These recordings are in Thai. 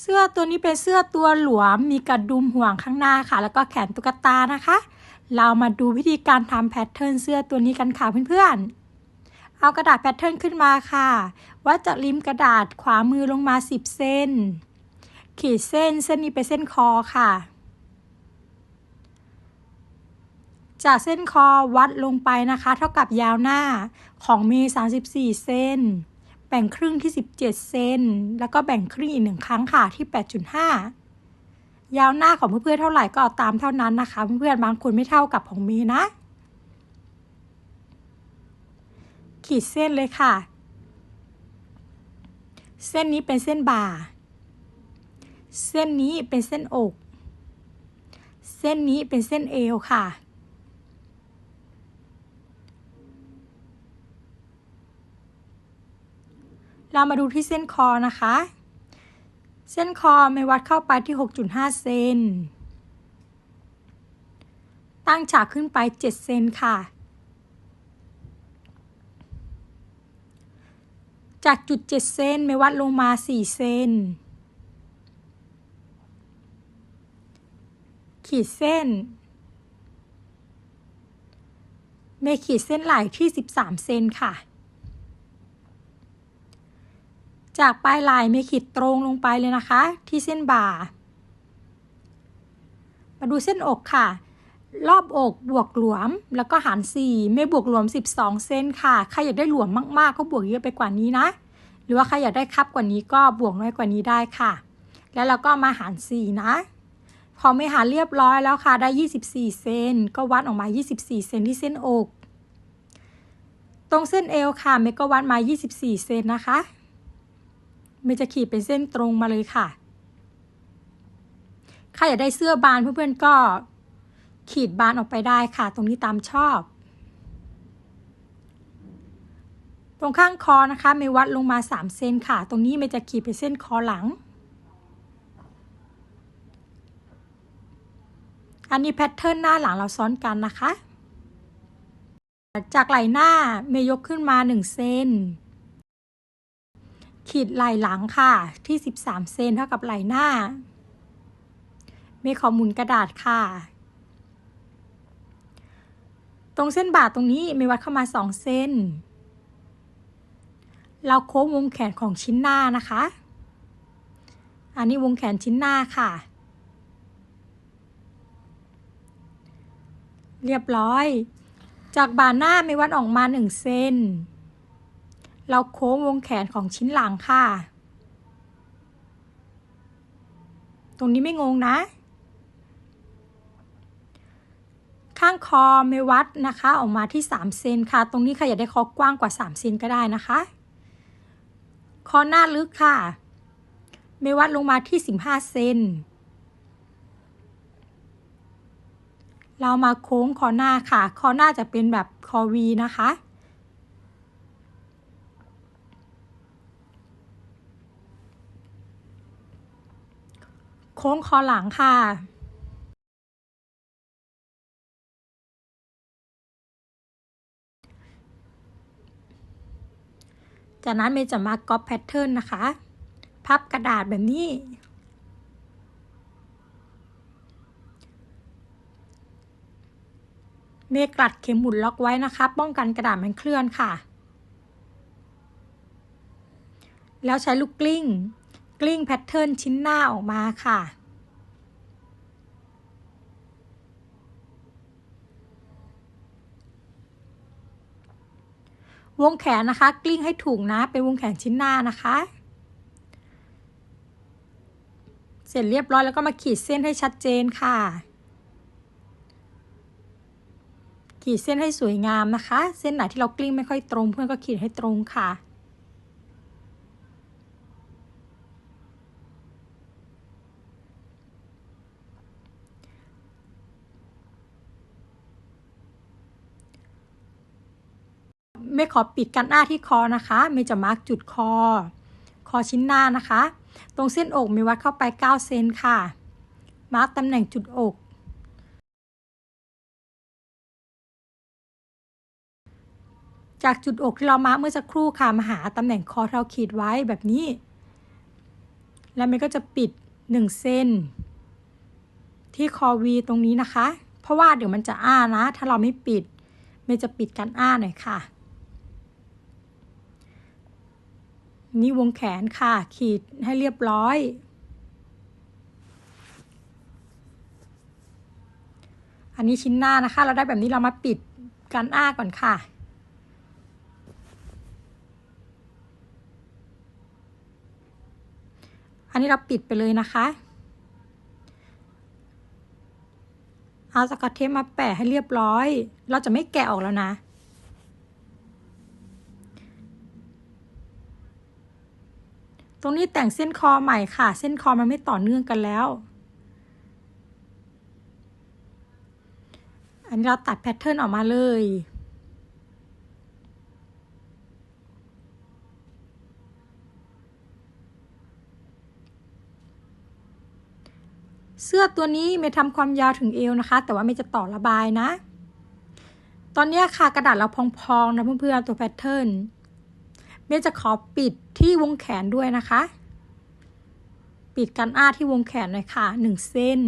เสื้อตัวนี้เป็นเสื้อตัวหลวม มีกระดุมห่วงข้างหน้าค่ะ แล้วก็แขนตุ๊กตานะคะ เรามาดูวิธีการทำแพทเทิร์นเสื้อตัวนี้กันค่ะเพื่อนๆ เอากระดาษแพทเทิร์นขึ้นมาค่ะวัดจากริมกระดาษขวามือลงมา 10 เส้น ขีดเส้นเส้นนี้เป็นเส้นคอค่ะ จากเส้นคอวัดลงไปนะคะ เท่ากับยาวหน้าของมย์34 เส้น แบ่งครึ่งที่ 17 เซน แล้วก็แบ่งครึ่งอีกหนึ่งครั้งค่ะที่ 8.5 ยาวหน้าของเพื่อนๆเท่าไหร่ก็เอาตามเท่านั้นนะคะ เพื่อนๆบางคนไม่เท่ากับของมย์นะ ขีดเส้นเลยค่ะ เส้นนี้เป็นเส้นบ่า เส้นนี้เป็นเส้นอก เส้นนี้เป็นเส้นเอวค่ะ เรามาดูที่เส้นคอนะคะ เส้นคอไม่วัดเข้าไปที่ 6.5 เซน ตั้งฉากขึ้นไป 7 เซนค่ะ จากจุด 7 เซนไม่วัดลงมา 4 เซน ขีดเส้น เมขีดเส้นไหล่ที่ 13 เซนค่ะ จากปลายไหล่เมขีดตรงลงไปเลยนะคะ ที่เส้นบ่า มาดูเส้นอกค่ะ รอบอกบวกหลวมแล้วก็หาร4ไม่บวกหลวม 12เซนค่ะ ใครอยากได้หลวมมากๆ ก็บวกเยอะไปกว่านี้นะ หรือว่าใครอยากได้คับกว่านี้ก็บวกน้อยกว่านี้ได้ค่ะ แล้วเราก็มาหาร 4 นะพอไม่หารเรียบร้อยแล้วค่ะ ได้ 24 เซน ก็วัดออกมา 24 เซนที่เส้นอก ตรงเส้นเอวค่ะเมก็วัดมา 24 เซนนะคะ เมจะขีดเป็นเส้นตรงมาเลยค่ะ ใครอยากได้เสื้อบานเพื่อนๆก็ขีดบานออกไปได้ค่ะ ตรงนี้ตามชอบ ตรงข้างคอนะคะเมวัดลงมา3เซนค่ะ ตรงนี้เมจะขีดเป็นเส้นคอหลัง อันนี้แพทเทิร์นหน้าหลังเราซ้อนกันนะคะ จากไหล่หน้าเมยกขึ้นมา1เซน ขีดไหล่หลังค่ะ ที่ 13 เซนเท่ากับไหล่หน้าเมขอหมุนกระดาษค่ะ ตรงเส้นบ่าตรงนี้เมวัดเข้ามา 2 เซนเราโค้งวงแขนของชิ้นหน้านะคะ อันนี้วงแขนชิ้นหน้าค่ะ เรียบร้อย จากบาหน้าม่วัดออกมา 1 เซน เราโค้งวงแขนของชิ้นหลังค่ะ ตรงนี้ไม่งงนะ ข้างคอไม่วัดนะคะ ออกมาที่ 3 เซนค่ะ ตรงนี้ใครอยากได้คอกว้างกว่า 3 เซนก็ได้นะคะ คอหน้าลึกค่ะ ไม่วัดลงมาที่ 15 เซนเรามาโค้งคอหน้าค่ะ คอหน้าจะเป็นแบบคอวีนะคะ ค้งคอหลังค่ะจากนั้นเมย์จะมาก๊อปแพทเทิร์นนะคะ พับกระดาษแบบนี้ เมย์กลัดเข็มหมุนล็อกไว้นะคะ ป้องกันกระดาษมันเคลื่อนค่ะ แล้วใช้ลูกกลิ้ง กลิ้งแพทเทิร์นชิ้นหน้าออกมาค่ะ วงแขนนะคะ กลิ้งให้ถูกนะ เป็นวงแขนชิ้นหน้านะคะ เสร็จเรียบร้อยแล้วก็มาขีดเส้นให้ชัดเจนค่ะ ขีดเส้นให้สวยงามนะคะ เส้นไหนที่เรากลิ้งไม่ค่อยตรง เพื่อนก็ขีดให้ตรงค่ะ ไม่ขอปิดกันหน้าที่คอนะคะไม่จะมาร์กจุดคอ คอชิ้นหน้านะคะ ตรงเส้นอกมีวัดเข้าไป 9 เซนค่ะ มาร์กตำแหน่งจุดอก จากจุดอกที่เรามาร์กเมื่อสักครู่ค่ะมาหาตำแหน่งคอที่เราขีดไว้แบบนี้ แล้วเมย์ก็จะปิดหนึ่งเส้น ที่คอวีตรงนี้นะคะ เพราะว่าเดี๋ยวมันจะอ้านะ ถ้าเราไม่ปิดเมย์จะปิดกันอ้าหน่อยค่ะ นี่วงแขนค่ะ ขีดให้เรียบร้อย อันนี้ชิ้นหน้านะคะ เราได้แบบนี้เรามาปิดกันอ้าก่อนค่ะอันนี้เราปิดไปเลยนะคะ เอาสกอตเทปมาแปะให้เรียบร้อย เราจะไม่แกะออกแล้วนะ รงนี้แต่งเส้นคอใหม่ค่ะ เส้นคอมันไม่ต่อเนื่องกันแล้ว อันนี้เราตัดแพทเทิร์นออกมาเลยเสื้อตัวนี้เมย์ทำความยาวถึงเอวนะคะ แต่ว่าเมย์จะต่อระบายนะ ตอนนี้ค่ะกระดาษเราพองๆนะเพื่อนๆตัวแพทเทิร์น เมย์จะขอปิดที่วงแขนด้วยนะคะ ปิดกันอ้าที่วงแขนหน่อยค่ะหนึ่งเส้น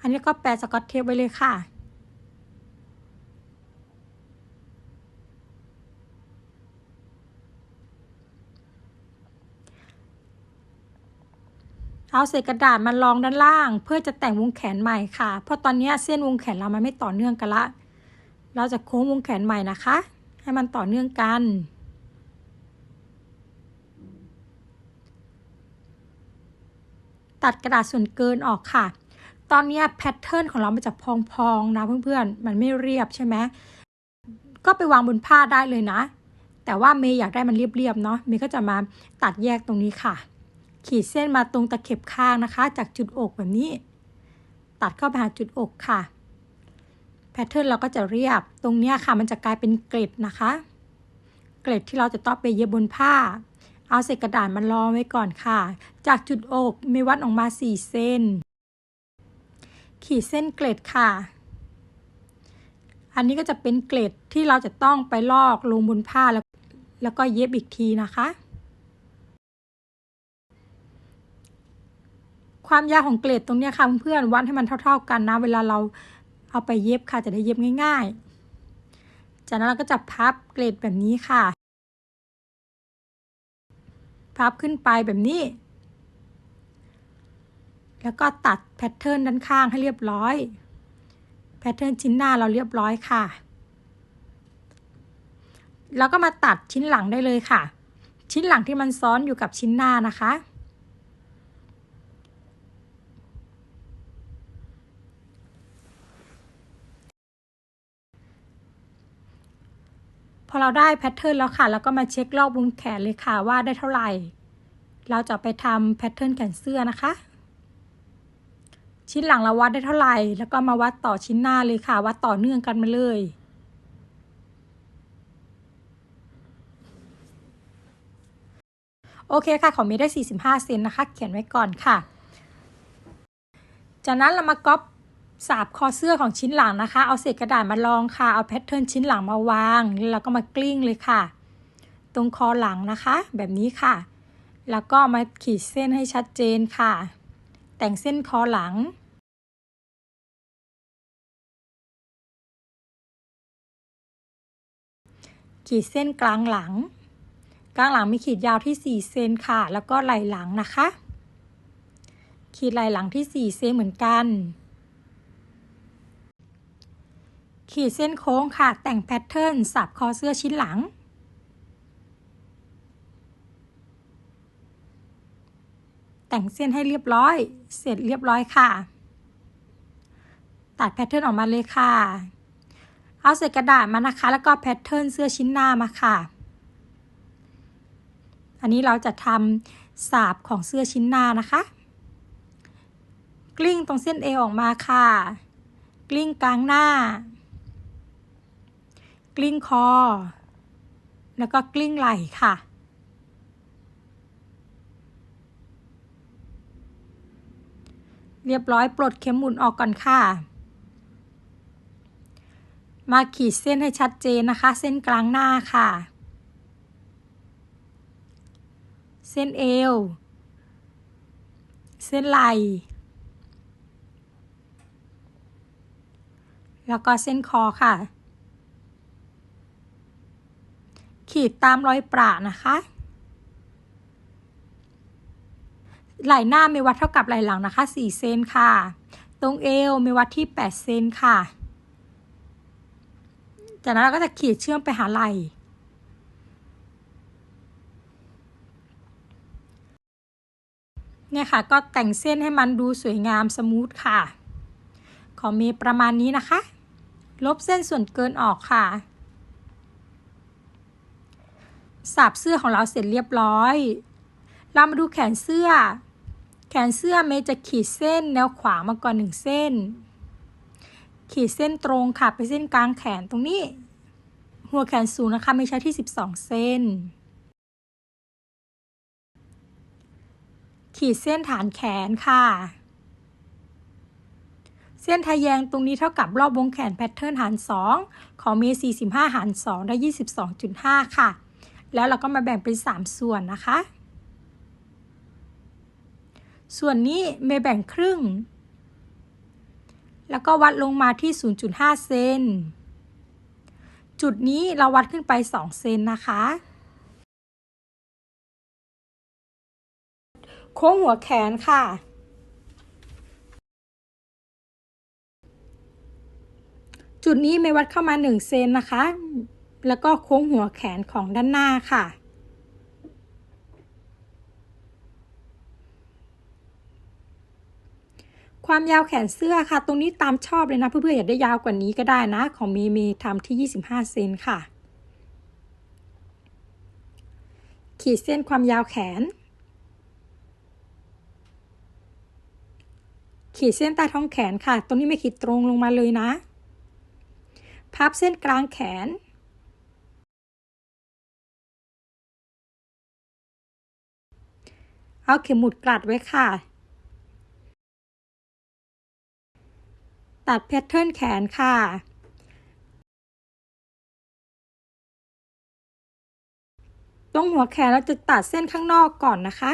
อันนี้ก็แปะสกอตเทปไว้เลยค่ะ เอาเศษกระดาษมารองด้านล่าง เพื่อจะแต่งวงแขนใหม่ค่ะ เพราะตอนนี้เส้นวงแขนเรามันไม่ต่อเนื่องกันละ เราจะโค้งวงแขนใหม่นะคะ ให้มันต่อเนื่องกันตัดกระดาษส่วนเกินออกค่ะ ตอนนี้แพทเทิร์นของเรามันจะพองๆนะเพื่อนๆ มันไม่เรียบใช่ไหม ก็ไปวางบนผ้าได้เลยนะ แต่ว่าเมย์อยากได้มันเรียบๆเนาะ เมย์ก็จะมาตัดแยกตรงนี้ค่ะ ขีดเส้นมาตรงตะเข็บข้างนะคะ จากจุดอกแบบนี้ ตัดเข้าไปหาจุดอกค่ะ แพทเทิร์นเราก็จะเรียบ ตรงเนี้ยค่ะ มันจะกลายเป็นเกล็ดนะคะ เกล็ดที่เราจะต้องไปเย็บบนผ้า เอาเศษกระดาษมารองไว้ก่อนค่ะ จากจุดอกมย์วัดออกมา 4 เส้น ขีดเส้นเกล็ดค่ะ อันนี้ก็จะเป็นเกล็ดที่เราจะต้องไปลอกลงบนผ้าแล้วแล้วก็เย็บอีกทีนะคะ ความยาวของเกล็ดตรงนี้ค่ะเพื่อนๆวัดให้มันเท่า ๆกันนะ เวลาเราเอาไปเย็บค่ะจะได้เย็บง่าย ๆ จากนั้นเราก็จะพับเกล็ดแบบนี้ค่ะ พับขึ้นไปแบบนี้ แล้วก็ตัดแพทเทิร์นด้านข้างให้เรียบร้อย แพทเทิร์นชิ้นหน้าเราเรียบร้อยค่ะ แล้วก็มาตัดชิ้นหลังได้เลยค่ะ ชิ้นหลังที่มันซ้อนอยู่กับชิ้นหน้านะคะ พอเราได้แพทเทิร์นแล้วค่ะ แล้วก็มาเช็ครอบวงแขนเลยค่ะว่าได้เท่าไหร่ เราจะไปทำแพทเทิร์นแขนเสื้อนะคะ ชิ้นหลังเราวัดได้เท่าไหร่ แล้วก็มาวัดต่อชิ้นหน้าเลยค่ะ วัดต่อเนื่องกันมาเลยโอเคค่ะ ของมย์ได้ 45 เซนนะคะ เขียนไว้ก่อนค่ะ จากนั้นเรามาก๊อป สาบคอเสื้อของชิ้นหลังนะคะ เอาเศษกระดาษมาลองค่ะ เอาแพทเทิร์นชิ้นหลังมาวางแล้วก็มากลิ้งเลยค่ะ ตรงคอหลังนะคะ แบบนี้ค่ะ แล้วก็มาขีดเส้นให้ชัดเจนค่ะ แต่งเส้นคอหลัง ขีดเส้นกลางหลัง กลางหลังมีขีดยาวที่ 4 เซนค่ะ แล้วก็ไหล่หลังนะคะ ขีดไหล่หลังที่ 4 เซนเหมือนกัน ขีดเส้นโค้งค่ะ แต่งแพทเทิร์นสับคอเสื้อชิ้นหลัง แต่งเส้นให้เรียบร้อย เสร็จเรียบร้อยค่ะ ตัดแพทเทิร์นออกมาเลยค่ะ เอาเศษกระดาษมานะคะ แล้วก็แพทเทิร์นเสื้อชิ้นหน้ามาค่ะ อันนี้เราจะทำสาบของเสื้อชิ้นหน้านะคะ กลิ้งตรงเส้นเอออกมาค่ะ กลิ้งกลางหน้า กลิ้งคอ แล้วก็กลิ้งไหล่ค่ะ เรียบร้อยปลดเข็มหมุนออกก่อนค่ะ มาขีดเส้นให้ชัดเจนนะคะ เส้นกลางหน้าค่ะ เส้นเอว เส้นไหล่แล้วก็เส้นคอค่ะ ขีดตามรอยประนะคะ ไหล่หน้ามีวัดเท่ากับไหล่หลังนะคะ 4 เซนค่ะ ตรงเอวมีวัดที่ 8 เซนค่ะ จากนั้นเราก็จะขีดเชื่อมไปหาไหล่เนี่ยค่ะ ก็แต่งเส้นให้มันดูสวยงามสมูทค่ะ ขอมีประมาณนี้นะคะ ลบเส้นส่วนเกินออกค่ะ สับเสื้อของเราเสร็จเรียบร้อย เรามาดูแขนเสื้อ แขนเสื้อเมย์จะขีดเส้นแนวขวางมาก่อนหนึ่งเส้น ขีดเส้นตรงค่ะไปเส้นกลางแขนตรงนี้ หัวแขนสูงนะคะไม่ใช้ที่ 12 เส้น ขีดเส้นฐานแขนค่ะ เส้นทะแยงตรงนี้เท่ากับรอบวงแขนแพทเทิร์นหาร 2 ของเมย์45หาร2ได้ 22.5 ค่ะ แล้วเราก็มาแบ่งเป็น 3 ส่วนนะคะ ส่วนนี้เมย์แบ่งครึ่ง แล้วก็วัดลงมาที่ 0.5 เซน จุดนี้เราวัดขึ้นไป 2 เซนนะคะ โค้งหัวแขนค่ะ จุดนี้ไม่วัดเข้ามา 1 เซนนะคะ แล้วก็โค้งหัวแขนของด้านหน้าค่ะ ความยาวแขนเสื้อค่ะ ตรงนี้ตามชอบเลยนะเพื่อนๆอยากได้ยาวกว่านี้ก็ได้นะ ของเมย์เมย์ทำที่ 25 เซนค่ะ ขีดเส้นความยาวแขน ขีดเส้นใต้ท้องแขนค่ะ ตรงนี้ไม่ขีดตรงลงมาเลยนะ พับเส้นกลางแขน เอาเข็มหมุดกลัดไว้ค่ะ ตัดแพทเทิร์นแขนค่ะ ตรงหัวแขนเราจะตัดเส้นข้างนอกก่อนนะคะ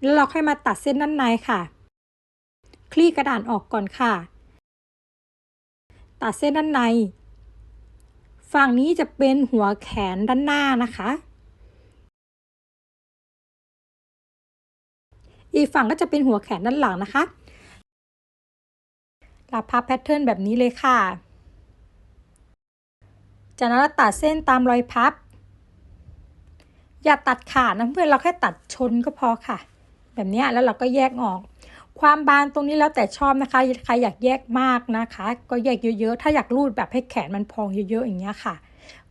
แล้วเราค่อยมาตัดเส้นด้านในค่ะ คลี่กระดานออกก่อนค่ะ ตัดเส้นด้านใน ฝั่งนี้จะเป็นหัวแขนด้านหน้านะคะ อีกฝั่งก็จะเป็นหัวแขนด้านหลังนะคะเราพับแพทเทิร์นแบบนี้เลยค่ะ จากนั้นเราตัดเส้นตามรอยพับ อย่าตัดขาดนะเพื่อนเราแค่ตัดชนก็พอค่ะ แบบนี้แล้วเราก็แยกออก ความบานตรงนี้แล้วแต่ชอบนะคะ ใครอยากแยกมากนะคะ ก็แยกเยอะๆ ถ้าอยากรูดแบบให้แขนมันพองเยอะๆอย่างเงี้ยค่ะ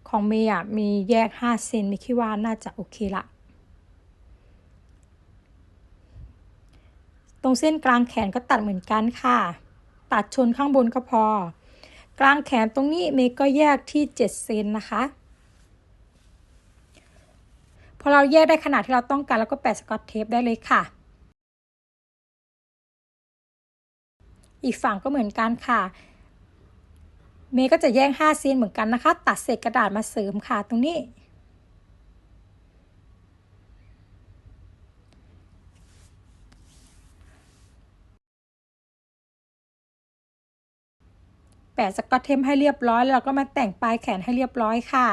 ของเมย์อะมีแยก5เซนมีคิดว่าน่าจะโอเคละ รงเส้นกลางแขนก็ตัดเหมือนกันค่ะ ตัดชนข้างบนก็พอ กลางแขนตรงนี้เมย์ก็แยกที่ 7 เซนนะคะ พอเราแยกได้ขนาดที่เราต้องการแล้วก็แปะสกอตเทปได้เลยค่ะ อีกฝั่งก็เหมือนกันค่ะ เมย์ก็จะแยก5เซนเหมือนกันนะคะ ตัดเศษกระดาษมาเสริมค่ะตรงนี้ แปะสกอตเทมให้เรียบร้อย แล้วเราก็มาแต่งปลายแขนให้เรียบร้อยค่ะ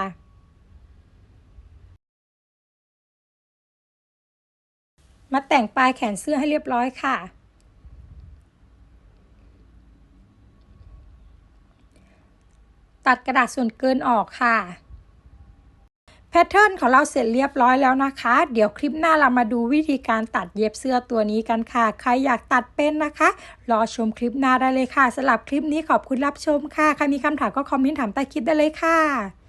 มาแต่งปลายแขนเสื้อให้เรียบร้อยค่ะ ตัดกระดาษส่วนเกินออกค่ะ พทเทิร์นของเราเสร็จเรียบร้อยแล้วนะคะ เดี๋ยวคลิปหน้าเรามาดูวิธีการตัดเย็บเสื้อตัวนี้กันค่ะ ใครอยากตัดเป็นนะคะ รอชมคลิปหน้าได้เลยค่ะสำหรับคลิปนี้ขอบคุณรับชมค่ะ ใครมีคำถามก็คอมเมนต์ถามใต้คลิปได้เลยค่ะ